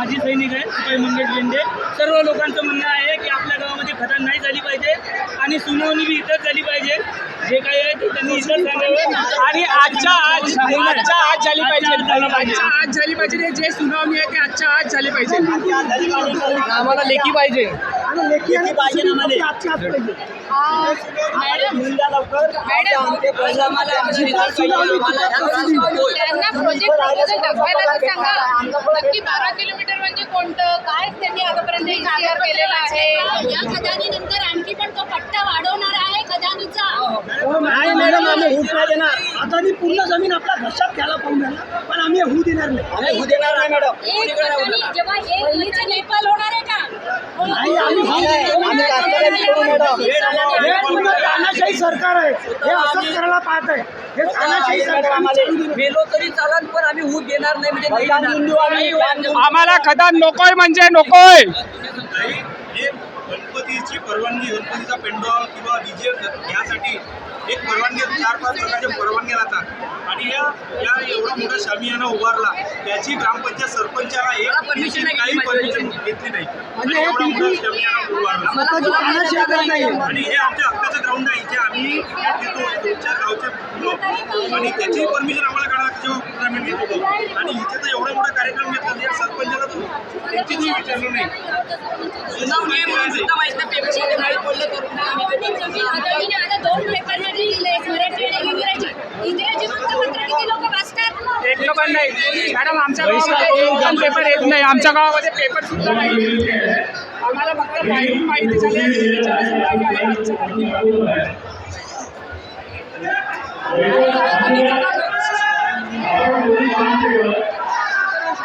माजी सैनिक आहेत शिपाई मंगेश बेंडे सर्व लोकांचं म्हणणं आहे की आपल्या गावामध्ये खदान नाही झाली पाहिजे आणि सुनावणी बी इथंच झाली पाहिजे. जे काही आहे ते त्यांनी इथंच सांगावं. आणि आजच्या आज आजच्या आज झाली पाहिजे. आजच्या आज झाली पाहिजे. जे सुनावणी आहे ते आजच्या आज झाली पाहिजे. आम्हाला लेखी पाहिजे. पाहिजे ना मला त्यांना प्रोजेक्ट प्रपोजल दाखवायला तर सांगा. नक्की बारा किलोमीटर म्हणजे कोणतं? काय त्यांनी आतापर्यंत इतिहास केलेला आहे? या खदानीनंतर आणखी पण तो पट्टा वाढवणार आहे खदानीचा नाही मॅडम आम्ही होऊ नाही देणार. आता ती पूर्ण जमीन आपल्या घशात घ्यायला पाहून राहिला पण आम्ही होऊ देणार नाही. आम्ही होऊ देणार नाही मॅडम. एक खदानी जेव्हा एक मुलीचे नेपाल होणार आहे का नाही आम्ही होऊ देणार नाही. आम्ही राजकारण करू मॅडम. हे पूर्ण तानाशाही सरकार आहे. हे असंच करायला पाहत आहे हे तानाशाही सरकार. मेलो तरी चालन पण आम्ही होऊ देणार नाही. म्हणजे आम्हाला खदान नकोय म्हणजे नकोय. गणपतीची परवानगी गणपतीचा पेंडॉल किंवा डीजे यासाठी एक परवानगी चार पाच प्रकारच्या परवानग्या लागतात आणि या या एवढा मोठा शामियाना उभारला त्याची ग्रामपंचायत सरपंचाला एक नाही काही परमिशन घेतली नाही. म्हणजे आणि हे एवढा मोठा शामियाना उभारला. आणि हे आमच्या हक्काचं ग्राउंड आहे. इथे आम्ही देतो आणि त्याची परमिशन आम्हाला काढायला लागते जेव्हा टुर्नामेंट घेत होतो. आणि इथे तर एवढा मोठा कार्यक्रम घेतला या सरपंचाला तर त्यांचीही विचारलं नाही. सुनावणी आहे म्हणून सुद्धा माहीत नाही पेपरमध्ये माहीत पडलं तर गावामध्ये आता दोन पेपरमध्ये लिहिलंय मराठी आणि इंग्रजी.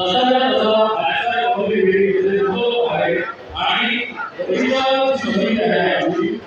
तसा आजचा आहे आणि परिसराची आहे